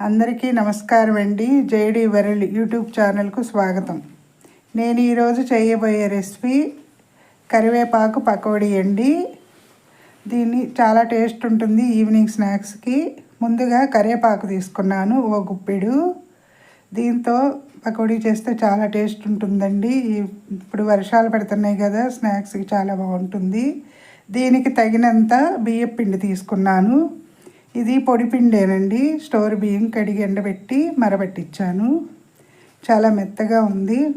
అందరికీ నమస్కారం అండి. జేడి వరల్డ్ యూట్యూబ్ ఛానల్కు స్వాగతం. నేను ఈరోజు చేయబోయే రెసిపీ కరివేపాకు పకోడీ అండి. దీన్ని చాలా టేస్ట్ ఉంటుంది ఈవినింగ్ స్నాక్స్కి. ముందుగా కరివేపాకు తీసుకున్నాను ఓ గుప్పెడు. దీంతో పకోడీ చేస్తే చాలా టేస్ట్ ఉంటుందండి. ఇప్పుడు వర్షాలు పడుతున్నాయి కదా స్నాక్స్కి చాలా బాగుంటుంది. దీనికి తగినంత బియ్యం పిండి తీసుకున్నాను. ఇది పొడి పిండేనండి. స్టోర్ బియ్యం కడిగి ఎండబెట్టి మరబెట్టించాను చాలా మెత్తగా ఉంది.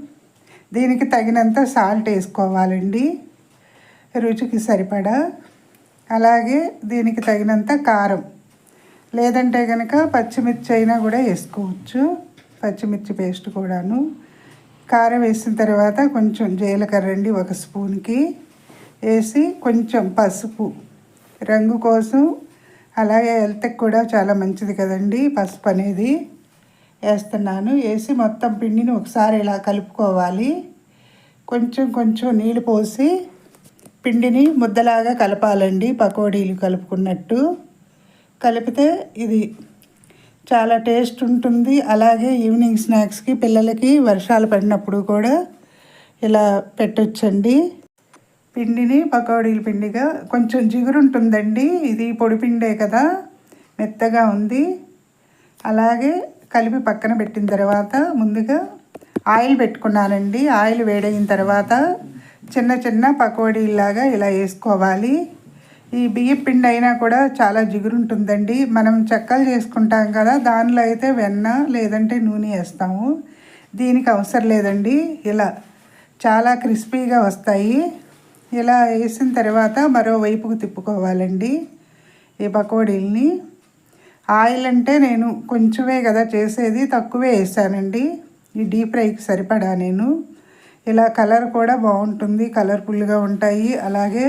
దీనికి తగినంత సాల్ట్ వేసుకోవాలండి. రుచికి సరిపడా. అలాగే దీనికి తగినంత కారం. లేదంటే కనుక పచ్చిమిర్చి అయినా కూడా వేసుకోవచ్చు. పచ్చిమిర్చి పేస్ట్ కూడాను. కారం వేసిన తర్వాత కొంచెం జీలకర్ర అండి ఒక స్పూన్కి. వేసి కొంచెం పసుపు. రంగు కోసం అలాగే హెల్త్కి కూడా చాలా మంచిది కదండి పసుపు అనేది. వేస్తున్నాను. వేసి మొత్తం పిండిని ఒకసారి ఇలా కలుపుకోవాలి. కొంచెం కొంచెం నీళ్ళు పోసి పిండిని ముద్దలాగా కలపాలండి పకోడీలు కలుపుకున్నట్టు. కలిపితే ఇది చాలా టేస్ట్ ఉంటుంది. అలాగే ఈవినింగ్ స్నాక్స్కి పిల్లలకి వర్షాలు పడినప్పుడు కూడా ఇలా పెట్టొచ్చండి. పిండిని పకోడీల పిండిగా. కొంచెం జిగురు ఉంటుందండి ఇది పొడి పిండే కదా. మెత్తగా ఉంది. అలాగే కలిపి పక్కన పెట్టిన తర్వాత ముందుగా ఆయిల్ పెట్టుకున్నానండి. ఆయిల్ వేడైన తర్వాత చిన్న చిన్న పకోడీలాగా ఇలా వేసుకోవాలి. ఈ బియ్యం పిండి అయినా కూడా చాలా జిగురు ఉంటుందండి మనం చెక్కలు చేసుకుంటాం కదా దానిలో అయితే వెన్న లేదంటే నూనె వేస్తాము. దీనికి అవసరం లేదండి. ఇలా చాలా క్రిస్పీగా వస్తాయి. ఇలా వేసిన తర్వాత మరోవైపుకు తిప్పుకోవాలండి ఈ పకోడీల్ని. ఆయిల్ అంటే నేను కొంచెమే కదా చేసేది తక్కువే వేసానండి. ఈ డీప్ ఫ్రైకి సరిపడా నేను. ఇలా కలర్ కూడా బాగుంటుంది కలర్ఫుల్గా ఉంటాయి. అలాగే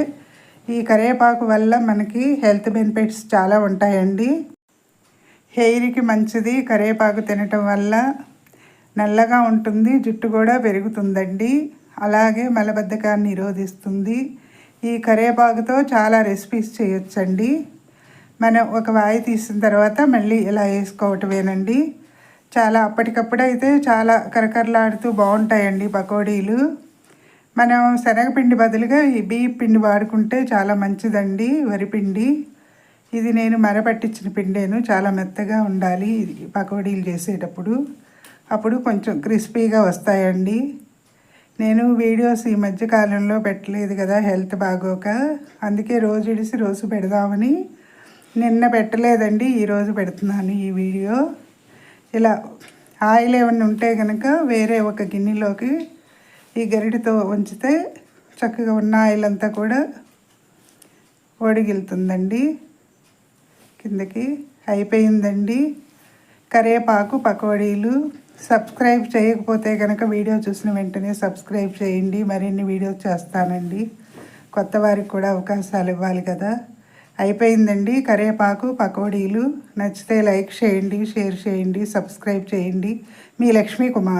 ఈ కరివేపాకు వల్ల మనకి హెల్త్ బెనిఫిట్స్ చాలా ఉంటాయండి. హెయిర్కి మంచిది కరివేపాకు తినటం వల్ల నల్లగా ఉంటుంది జుట్టు కూడా పెరుగుతుందండి. అలాగే మలబద్ధకాన్ని నిరోధిస్తుంది. ఈ కరివేపాకుతో చాలా రెసిపీస్ చేయొచ్చండి. మనం ఒక వాయి తీసిన తర్వాత మళ్ళీ ఇలా వేసుకోవటమేనండి. చాలా అప్పటికప్పుడు అయితే చాలా కరకరలాడుతూ బాగుంటాయండి పకోడీలు. మనం శనగపిండి బదులుగా ఈ బియ్య పిండి వాడుకుంటే చాలా మంచిదండి వరిపిండి ఇది నేను మరపట్టించిన పిండేను చాలా మెత్తగా ఉండాలి పకోడీలు చేసేటప్పుడు. అప్పుడు కొంచెం క్రిస్పీగా వస్తాయండి. నేను వీడియోస్ ఈ మధ్య కాలంలో పెట్టలేదు కదా హెల్త్ బాగోక. అందుకే రోజు ఇడిసి రోజు పెడదామని నిన్న పెట్టలేదండి ఈరోజు పెడుతున్నాను ఈ వీడియో. ఇలా ఆయిల్ ఏమన్నా ఉంటే కనుక వేరే ఒక గిన్నెలోకి ఈ గరిటితో ఉంచితే చక్కగా ఉన్న ఆయిల్ అంతా కూడా ఒడిగిలుతుందండి. కిందకి అయిపోయిందండి. కరేపాకు పకోడీలు సబ్స్క్రైబ్ చేయకపోతే కనుక వీడియో చూసిన వెంటనే సబ్స్క్రైబ్ చేయండి. మరిన్ని వీడియోస్ చేస్తానండి. కొత్త వారికి కూడా అవకాశాలు ఇవ్వాలి కదా. అయిపోయిందండి. కరివేపాకు పకోడీలు నచ్చితే లైక్ చేయండి షేర్ చేయండి సబ్స్క్రైబ్ చేయండి. మీ లక్ష్మీ కుమార్